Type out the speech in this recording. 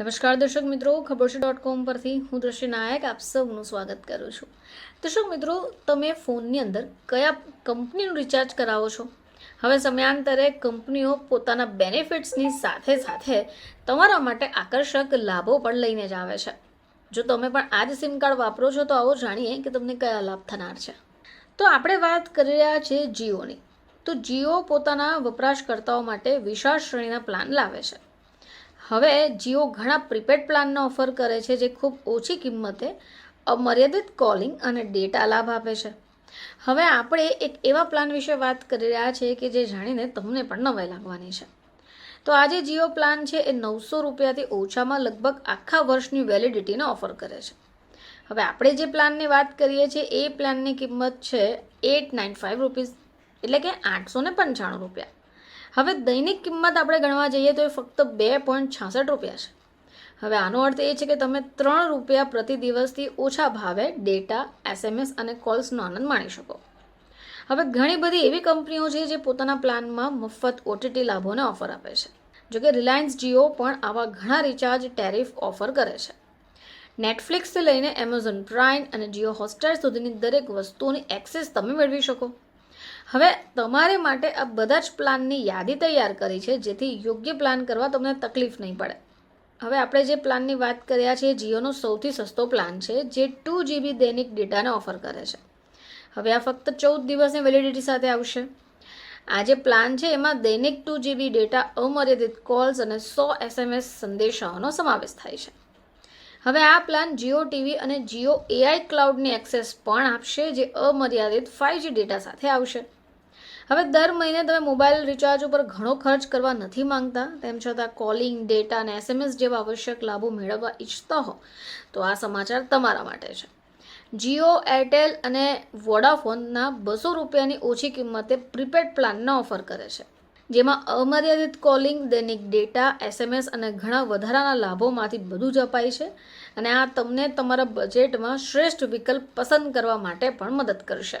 નમસ્કાર દર્શક મિત્રો, ખબર છે ડોટ કોમ પરથી હું દ્રશ્ય નાયક આપ સૌનું સ્વાગત કરું છું. દર્શક મિત્રો, તમે ફોનની અંદર કયા કંપનીનું રિચાર્જ કરાવો છો? હવે સમયાંતરે કંપનીઓ પોતાના બેનિફિટ્સની સાથે સાથે તમારા માટે આકર્ષક લાભો પણ લઈને જ આવે છે. જો તમે પણ આ જ સિમ કાર્ડ વાપરો છો, તો આવો જાણીએ કે તમને કયા લાભ થનાર છે. તો આપણે વાત કરી રહ્યા છીએ જીઓની. તો જીઓ પોતાના વપરાશકર્તાઓ માટે વિશાળ શ્રેણીના પ્લાન લાવે છે. હવે જીઓ ઘણા પ્રીપેડ પ્લાનનો ઓફર કરે છે જે ખૂબ ઓછી કિંમતે અમર્યાદિત કોલિંગ અને ડેટા લાભ આપે છે. હવે આપણે એક એવા પ્લાન વિશે વાત કરી રહ્યા છીએ કે જે જાણીને તમને પણ નવાઈ લાગવાની છે. તો આજે જીઓ પ્લાન છે એ નવસો રૂપિયાથી ઓછામાં લગભગ આખા વર્ષની વેલિડિટીને ઓફર કરે છે. હવે આપણે જે પ્લાનની વાત કરીએ છીએ, એ પ્લાનની કિંમત છે એટ નાઇન ફાઇવ રૂપીઝ, એટલે કે આઠસો પંચાણું રૂપિયા. હવે દૈનિક કિંમત આપણે ગણવા જઈએ તો એ ફક્ત બે પોઈન્ટ છાસઠ રૂપિયા છે. હવે આનો અર્થ એ છે કે તમે ત્રણ રૂપિયા પ્રતિ દિવસથી ઓછા ભાવે ડેટા, એસએમએસ અને કોલ્સનો આનંદ માણી શકો. હવે ઘણી બધી એવી કંપનીઓ છે જે પોતાના પ્લાનમાં મફત ઓટીટી લાભોને ઓફર આપે છે. જોકે રિલાયન્સ જીઓ પણ આવા ઘણા રિચાર્જ, ટેરિફ ઓફર કરે છે. નેટફ્લિક્સથી લઈને એમેઝોન પ્રાઇમ અને જીઓ હોટસ્ટાર સુધીની દરેક વસ્તુઓની એક્સેસ તમે મેળવી શકો. હવે તમારે માટે આ બધા જ પ્લાનની યાદી તૈયાર કરી છે, જેથી યોગ્ય પ્લાન કરવા તમને તકલીફ નહીં પડે. હવે આપણે જે પ્લાનની વાત કર્યા છીએ જીઓનો સૌથી સસ્તો પ્લાન છે, જે ટુ જીબી દૈનિક ડેટાને ઓફર કરે છે. હવે આ ફક્ત ચૌદ દિવસની વેલિડિટી સાથે આવશે. આ જે પ્લાન છે, એમાં દૈનિક ટુ જીબી ડેટા અમર્યાદિત કોલ્સ અને સો એસએમએસ સંદેશાઓનો સમાવેશ થાય છે. હવે આ પ્લાન જીઓ ટીવી અને જીઓ એઆઈ ક્લાઉડની એક્સેસ પણ આપશે, જે અમર્યાદિત ફાઇવજી ડેટા સાથે આવશે. હવે દર મહિને તમે મોબાઈલ રિચાર્જ ઉપર ઘણો ખર્ચ કરવા નથી માંગતા, તેમ છતાં કોલિંગ ડેટા અને એસએમએસ જેવા આવશ્યક લાભો મેળવવા ઈચ્છતા હો, તો આ સમાચાર તમારા માટે છે. જીઓ એરટેલ અને વોડાફોનના બસો રૂપિયાની ઓછી કિંમતે પ્રીપેડ પ્લાનના ઓફર કરે છે, જેમાં અમર્યાદિત કોલિંગ દૈનિક ડેટા એસએમએસ અને ઘણા વધારાના લાભોમાંથી બધું જ અપાય છે અને આ તમને તમારા બજેટમાં શ્રેષ્ઠ વિકલ્પ પસંદ કરવા માટે પણ મદદ કરશે.